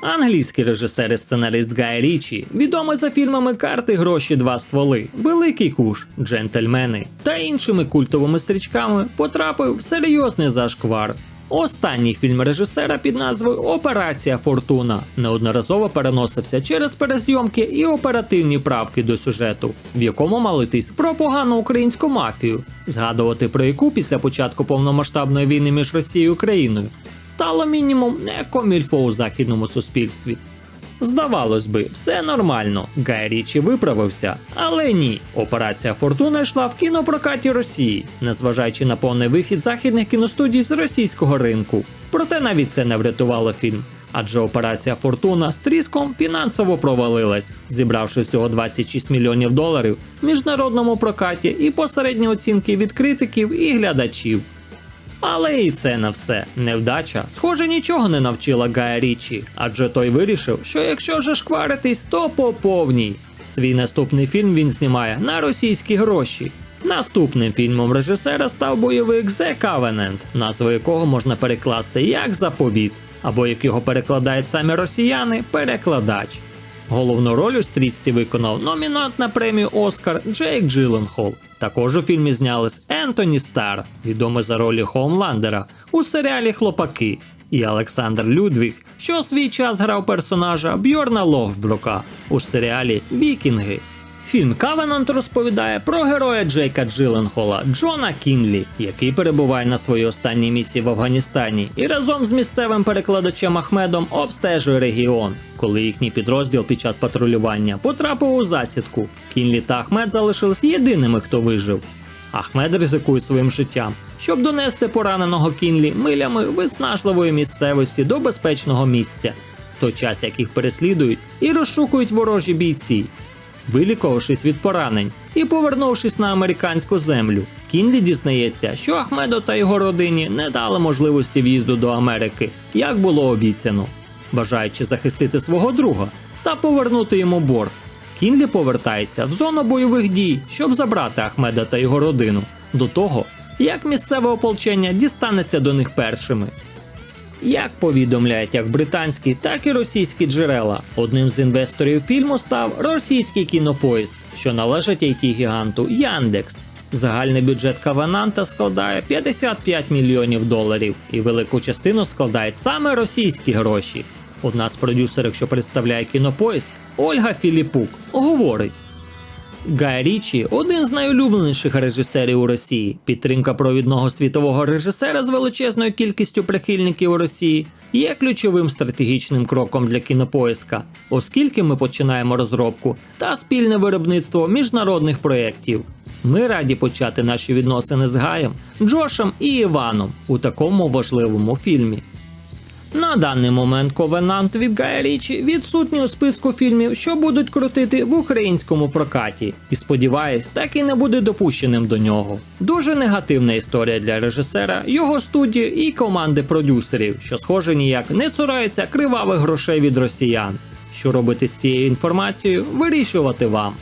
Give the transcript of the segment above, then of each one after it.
англійський режисер і сценарист Гай Річі, відомий за фільмами Карти, гроші, два стволи, Великий куш, Джентльмени та іншими культовими стрічками, потрапив в серйозний зашквар. Останній фільм режисера під назвою Операція Фортуна неодноразово переносився через перезйомки і оперативні правки до сюжету, в якому мали йтись про погану українську мафію, згадувати про яку після початку повномасштабної війни між Росією і Україною стало мінімум не комільфо у західному суспільстві. Здавалось би, все нормально. Гай Річі виправився, але ні. Операція Фортуна йшла в кінопрокаті Росії, незважаючи на повний вихід західних кіностудій з російського ринку. Проте навіть це не врятувало фільм. Адже операція Фортуна з тріском фінансово провалилась, зібравши всього 26 мільйонів доларів в міжнародному прокаті і посередні оцінки від критиків і глядачів. Але і це не все. Невдача, схоже, нічого не навчила Гая Річі, адже той вирішив, що якщо вже шкваритись, то по повній. Свій наступний фільм він знімає на російські гроші. Наступним фільмом режисера став бойовик The Covenant, назву якого можна перекласти як заповіт, або як його перекладають самі росіяни, перекладач. Головну роль у стрічці виконав номінант на премію Оскар Джейк Джилленхол. Також у фільмі знялись Ентоні Стар, відомий за ролі Хоумландера у серіалі Хлопаки, і Олександр Людвіг, що у свій час грав персонажа Бьорна Ловбрука у серіалі Вікінги. Фільм Кавенант розповідає про героя Джейка Джилленхола Джона Кінлі, який перебуває на своїй останній місії в Афганістані, і разом з місцевим перекладачем Ахмедом обстежує регіон. Коли їхній підрозділ під час патрулювання потрапив у засідку, Кінлі та Ахмед залишились єдиними, хто вижив. Ахмед ризикує своїм життям, щоб донести пораненого Кінлі милями виснажливої місцевості до безпечного місця, той час як їх переслідують і розшукують ворожі бійці. Вилікувавшись від поранень і повернувшись на американську землю, Кінлі дізнається, що Ахмеду та його родині не дали можливості в'їзду до Америки, як було обіцяно. Бажаючи захистити свого друга та повернути йому борг, Кінлі повертається в зону бойових дій, щоб забрати Ахмеда та його родину до того, як місцеве ополчення дістанеться до них першими. Як повідомляють як британські, так і російські джерела, одним з інвесторів фільму став російський кінопоїзд, що належить it гіганту Яндекс. Загальний бюджет Кавананта складає 55 мільйонів доларів, і велику частину складають саме російські гроші. Одна з продюсерів, що представляє кінопоїзд, Ольга Філіпук, говорить. Гай Річі один з найулюбленіших режисерів у Росії. Підтримка провідного світового режисера з величезною кількістю прихильників у Росії є ключовим стратегічним кроком для кінопоиска, оскільки ми починаємо розробку та спільне виробництво міжнародних проєктів. Ми раді почати наші відносини з Гаєм, Джошем і Іваном у такому важливому фільмі. На даний момент Ковенант від Гая Річі відсутній у списку фільмів, що будуть крутити в українському прокаті, і сподіваюсь, так і не буде допущеним до нього. Дуже негативна історія для режисера, його студії і команди продюсерів, що схоже ніяк не цураються кривавих грошей від росіян. Що робити з цією інформацією, вирішувати вам.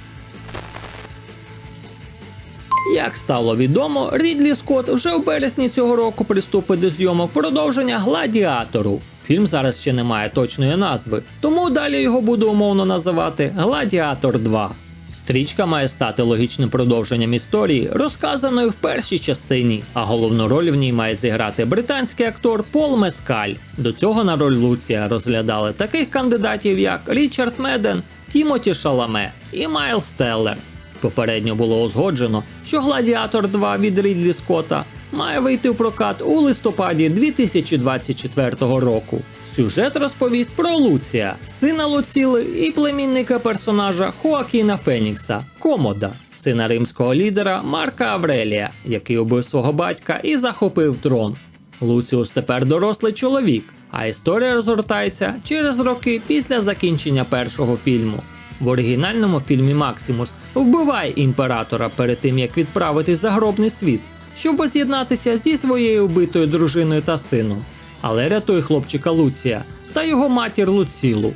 Як стало відомо, Рідлі Скотт вже в березні цього року приступить до зйомок продовження Гладіатору. Фільм зараз ще не має точної назви, тому далі його буду умовно називати Гладіатор 2. Стрічка має стати логічним продовженням історії, розказаної в першій частині, а головну роль в ній має зіграти британський актор Пол Мескаль. До цього на роль Луція розглядали таких кандидатів, як Річард Меден, Тімоті Шаламе і Майл Стеллер. Попередньо було узгоджено, що Гладіатор 2 від Рідлі Скотта має вийти в прокат у листопаді 2024 року. Сюжет розповість про Луція, сина Луціли і племінника персонажа Хоакіна Фенікса, Комода, сина римського лідера Марка Аврелія, який убив свого батька і захопив трон. Луціус тепер дорослий чоловік, а історія розгортається через роки після закінчення першого фільму. В оригінальному фільмі Максимус вбиває імператора перед тим, як відправитись за гробний світ, щоб воз'єднатися зі своєю вбитою дружиною та сином. Але рятує хлопчика Луція та його матір Луцілу.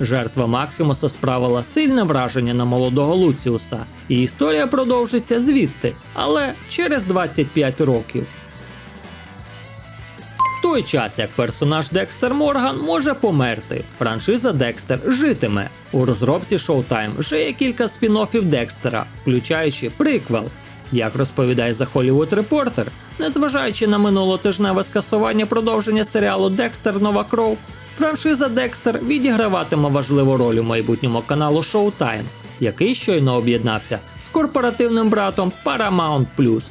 Жертва Максимуса справила сильне враження на молодого Луціуса, і історія продовжиться звідти, але через 25 років. Той час як персонаж Декстер Морган може померти, франшиза Декстер житиме. У розробці Showtime вже є кілька спін-оффів Декстера, включаючи приквел. Як розповідає The Hollywood Reporter, незважаючи на минулотижневе скасування продовження серіалу Декстер Нова Кров, франшиза Декстер відіграватиме важливу роль у майбутньому каналу Showtime, який щойно об'єднався з корпоративним братом Paramount+.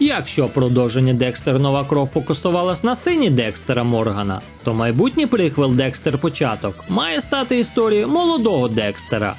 Якщо продовження Декстер Нова Кров фокусувалось на сині Декстера Моргана, то майбутній приквел Декстер Початок має стати історією молодого Декстера.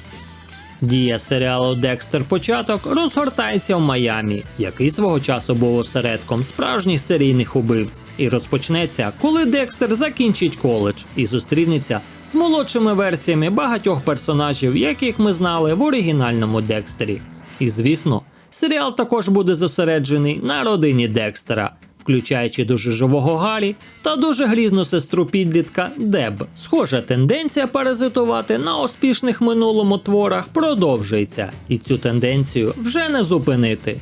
Дія серіалу Декстер Початок розгортається в Майамі, який свого часу був осередком справжніх серійних убивць, і розпочнеться, коли Декстер закінчить коледж і зустрінеться з молодшими версіями багатьох персонажів, яких ми знали в оригінальному Декстері. І звісно, серіал також буде зосереджений на родині Декстера, включаючи дуже живого Гаррі та дуже грізну сестру підлітка Деб. Схожа тенденція паразитувати на успішних минулому творах продовжується, і цю тенденцію вже не зупинити.